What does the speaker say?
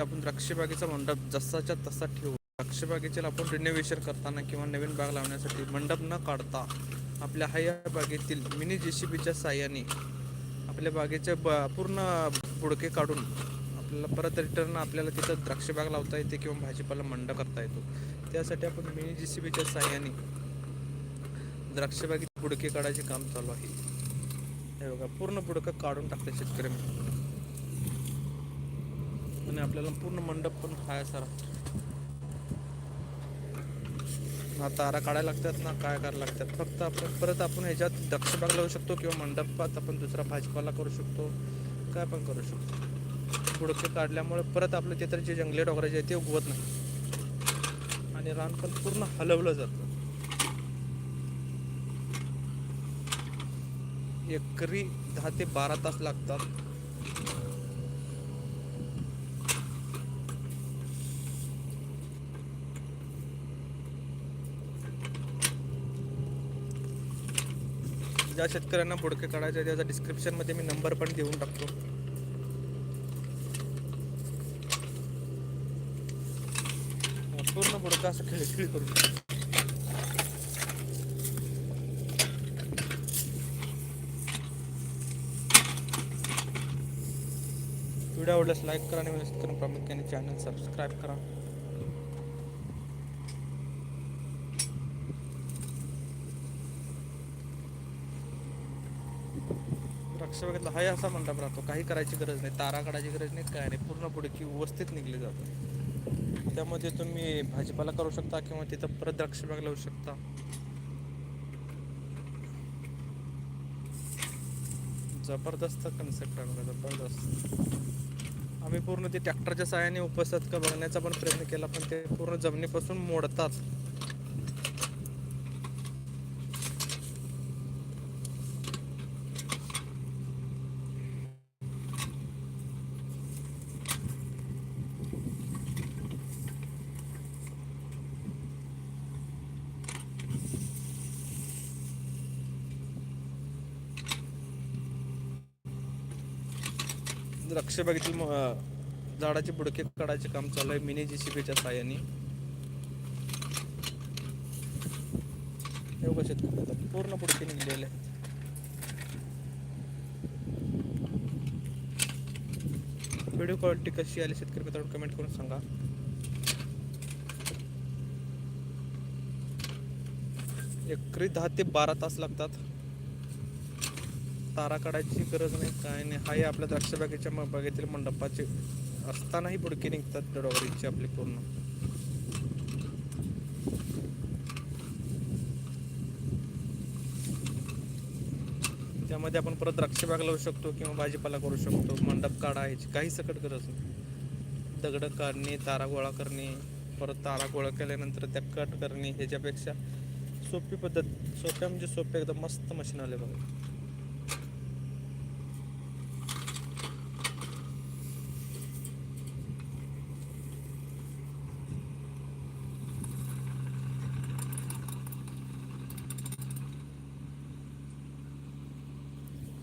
आपण द्राक्षबागेचा मंडप जसाच्या तसा ठेवू. द्राक्षबागेचे आपण रिनोव्हेशन करताना किंवा नवीन बाग लावण्यासाठी मंडप न काढता आपल्या हया बागेतील मिनी जेसीबीच्या साह्याने आपल्या बागेचे ब पूर्ण बुडके काढून आपल्याला परत रिटर्न आपल्याला तिथं द्राक्षबाग लावता येते किंवा भाजीपाला मंड करता येतो. त्यासाठी आपण मिनी जे साह्याने द्राक्षबागेत बुडके काढायचे काम चालू आहे. हे बघा पूर्ण बुडकं काढून टाकले शेतकरी आणि आपल्याला पूर्ण मंडप पण खाय सारा. ना तारा काढायला लागतात ना काय करायला लागतात? फक्त आपण परत आपण ह्याच्यात दक्ष भाग लावू शकतो किंवा मंडपात आपण दुसरा भाजीपाला करू शकतो. काय पण करू शकतो. बुडके काढल्यामुळे परत आपलं ते तर जे जंगली डोंगराचे आहे ते उगवत नाही. आणि रान पण पूर्ण हलवलं जातं. एकरी दहा ते बारा तास लागतात. ज्या शेतकऱ्यांना बुडके काढायचे आहे, त्याचा डिस्क्रिप्शनमध्ये मी नंबर पण देऊन टाकतो. पूर्ण बुडका असं खेळखिळ करून व्हिडिओ आवडल्यास लाईक करा आणि करून प्रामुख्याने चॅनल सबस्क्राईब करा. द्राक्ष बघितलं हाय असा मंडप राहतो. काही करायची गरज नाही. तारा काढायची गरज नाही काय नाही. पूर्ण पुढे की व्यवस्थित निघली जातात त्यामध्ये तुम्ही भाजीपाला करू शकता किंवा तिथं परत द्राक्ष बाग लावू शकता. जबरदस्त कन्सेप्ट आहे जबरदस्त. आम्ही पूर्ण ते ट्रॅक्टरच्या सहाय्याने उपसत का बघण्याचा पण प्रयत्न केला पण ते पूर्ण जमिनीपासून मोडतात. द्राक्षबागेतील म- झाडाचे बुडके काढायचे काम चालू आहे. मिनी जीसीबीच्या साह्याने. एवढं बघा शेतकरी पूर्ण बुडके निघलेले आहेत. व्हिडिओ क्वालिटी कशी आली शेतकरी मित्रांनो कमेंट करून सांगा. एकरी दहा ते बारा तास लागतात. तारा काढायची गरज नाही काय नाही. हाय आपल्या द्राक्ष बागेच्या म- बागेतील मंडपाचे असतानाही बुडके निघतात डोगरीचे आपले पूर्ण. त्यामध्ये आपण परत द्राक्ष बाग लावू शकतो किंवा भाजीपाला करू शकतो. मंडप काढायची काही सकट गरज नाही. दगडं काढणे तारा गोळा करणे परत तारा गोळा केल्यानंतर त्या कट करणे ह्याच्यापेक्षा सोपी पद्धत सोप्या म्हणजे सोप्या एकदम मस्त मशीन आले बघा.